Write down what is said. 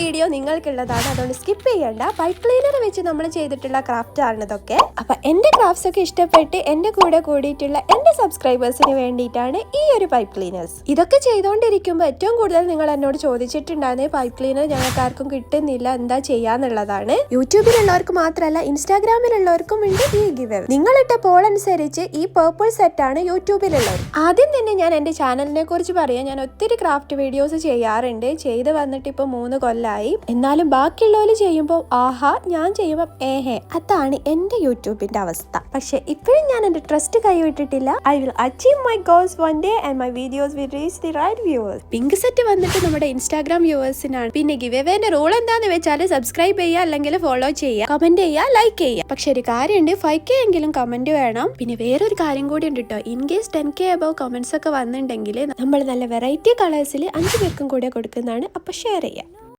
Video നിങ്ങൾക്കുള്ളതാണ്. അതുകൊണ്ട് skip ചെയ്യണ്ട. Pipe cleaner വെച്ച് നമ്മൾ ചെയ്തിട്ടുള്ള ക്രാഫ്റ്റ് ആണ് ഇതൊക്കെ. അപ്പൊ എന്റെ ക്രാഫ്റ്റ്സ് ഒക്കെ ഇഷ്ടപ്പെട്ട് എന്റെ കൂടെ കൂടിയിട്ടുള്ള എന്റെ സബ്സ്ക്രൈബേഴ്സിന് വേണ്ടിയിട്ടാണ് ഈ ഒരു പൈപ്പ് ക്ലീനേഴ്സ് ഇതൊക്കെ ചെയ്തുകൊണ്ടിരിക്കുമ്പോൾ ഏറ്റവും കൂടുതൽ നിങ്ങൾ എന്നോട് ചോദിച്ചിട്ടുണ്ടായിരുന്നേ പൈപ്പ് ക്ലീനർ ഞങ്ങൾക്ക് ആർക്കും കിട്ടുന്നില്ല എന്താ ചെയ്യാന്നുള്ളതാണ്. യൂട്യൂബിലുള്ളവർക്ക് മാത്രമല്ല ഇൻസ്റ്റാഗ്രാമിലുള്ളവർക്കും ഉണ്ട് ഈ ഗിവ് നിങ്ങളിട്ട പോൾ അനുസരിച്ച് ഈ പേർപ്പിൾ സെറ്റ് ആണ് യൂട്യൂബിലുള്ളത്. ആദ്യം തന്നെ ഞാൻ എന്റെ ചാനലിനെ കുറിച്ച് പറയാം. ഞാൻ ഒത്തിരി ക്രാഫ്റ്റ് വീഡിയോസ് ചെയ്യാറുണ്ട്. ചെയ്ത് വന്നിട്ട് ഇപ്പൊ മൂന്ന് കൊല്ലായി എന്നാലും ബാക്കിയുള്ളവർ ചെയ്യുമ്പോൾ ആഹാ ഞാൻ ചെയ്യുമ്പോൾ ഏഹേ അതാണ് എന്റെ യൂട്യൂബിന്റെ അവസ്ഥ. പക്ഷെ ഇപ്പോഴും ഞാൻ എന്റെ trust കൈവിട്ടിട്ടില്ല. I will achieve my goals one day and my videos will reach the right viewers pink set വന്നിട്ട് നമ്മുടെ ഇൻസ്റ്റാഗ്രാം വ്യൂവേഴ്സിനാണ്. പിന്നെ ഗിവേവേന്റെ റോൾ റൂൾ എന്താന്ന് വെച്ചാൽ സബ്സ്ക്രൈബ് ചെയ്യുക അല്ലെങ്കിൽ ഫോളോ ചെയ്യുക. കമന്റ് ചെയ്യുക ലൈക്ക് ചെയ്യുക. പക്ഷെ ഒരു കാര്യമുണ്ട് ഫൈവ് കെ എങ്കിലും കമന്റ് വേണം. പിന്നെ വേറൊരു കാര്യം കൂടി ഉണ്ട് കേട്ടോ in case ten K above comments ഒക്കെ വന്നിട്ടുണ്ടെങ്കിൽ നമ്മൾ നല്ല വെറൈറ്റി കളേഴ്സിൽ അഞ്ച് പേർക്കും കൂടെ കൊടുക്കുന്നതാണ് അപ്പോൾ ഷെയർ ചെയ്യാം.